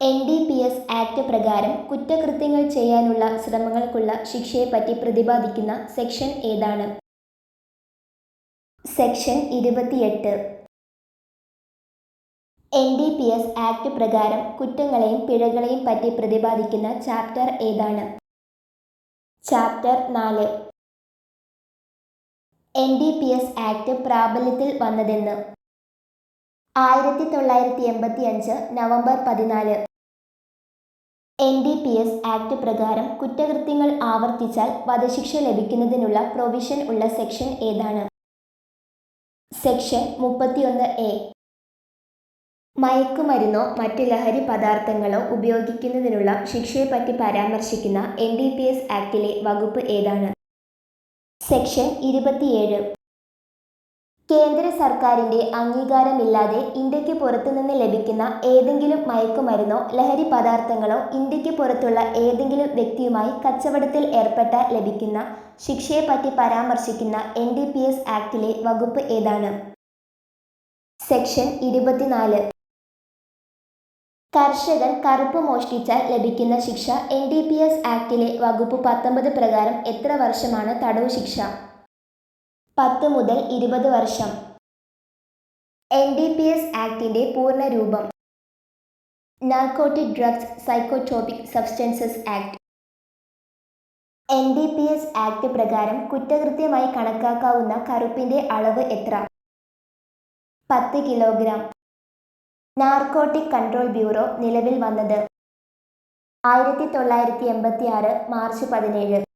N D P S act പ്രകാരം കുറ്റകൃത്യങ്ങൾ ചെയ്യാനുള്ള ശ്രമങ്ങൾക്കുള്ള ശിക്ഷയെപ്പറ്റി പ്രതിപാദിക്കുന്ന സെക്ഷൻ ഏതാണ്? സെക്ഷൻ ഇരുപത്തിയെട്ട്. N D P S act പ്രകാരം കുറ്റങ്ങളെയും പിഴകളെയും പറ്റി പ്രതിപാദിക്കുന്ന ചാപ്റ്റർ ഏതാണ്? ചാപ്റ്റർ നാല്. N D P S act പ്രാബല്യത്തിൽ വന്നതെന്ന്. ആയിരത്തി തൊള്ളായിരത്തി എൺപത്തി അഞ്ച് നവംബർ പതിനാല്. N D P S act പ്രകാരം കുറ്റകൃത്യങ്ങൾ ആവർത്തിച്ചാൽ വധശിക്ഷ ലഭിക്കുന്നതിനുള്ള പ്രൊവിഷൻ ഉള്ള സെക്ഷൻ ഏതാണ്? സെക്ഷൻ മുപ്പത്തിയൊന്ന് എ. മയക്കുമരുന്നോ മറ്റ് ലഹരി പദാർത്ഥങ്ങളോ ഉപയോഗിക്കുന്നതിനുള്ള ശിക്ഷയെപ്പറ്റി പരാമർശിക്കുന്ന എൻ ഡി പി എസ് ആക്ടിലെ വകുപ്പ് ഏതാണ്? സെക്ഷൻ ഇരുപത്തിയേഴ്. കേന്ദ്ര സർക്കാരിന്റെ അംഗീകാരമില്ലാതെ ഇന്ത്യയ്ക്ക് പുറത്തുനിന്ന് ലഭിക്കുന്ന ഏതെങ്കിലും മയക്കുമരുന്നോ ലഹരി പദാർത്ഥങ്ങളോ ഇന്ത്യയ്ക്ക് പുറത്തുള്ള ഏതെങ്കിലും വ്യക്തിയുമായി കച്ചവടത്തിൽ ഏർപ്പെട്ട ലഭിക്കുന്ന ശിക്ഷയെപ്പറ്റി പരാമർശിക്കുന്ന എൻ ഡി പി എസ് ആക്ടിലെ വകുപ്പ് ഏതാണ്? സെക്ഷൻ ഇരുപത്തിനാല്. കർഷകൻ കറുപ്പ് മോഷ്ടിച്ചാൽ ലഭിക്കുന്ന ശിക്ഷ എൻ ഡി പി എസ് ആക്ടിലെ വകുപ്പ് പത്തൊമ്പത് പ്രകാരം എത്ര വർഷമാണ് തടവ് ശിക്ഷ പത്ത് മുതൽ ഇരുപത് വർഷം. എൻ ഡി പി എസ് ആക്ടിന്റെ പൂർണരൂപം narcotic drugs psychotropic substances act. N D P S act പ്രകാരം കുറ്റകൃത്യമായി കണക്കാക്കാവുന്ന കറുപ്പിന്റെ അളവ് എത്ര? പത്ത് കിലോഗ്രാം. നാർക്കോട്ടിക് കൺട്രോൾ ബ്യൂറോ നിലവിൽ വന്നത്. ആയിരത്തി തൊള്ളായിരത്തി എൺപത്തി ആറ് മാർച്ച് പതിനേഴ്.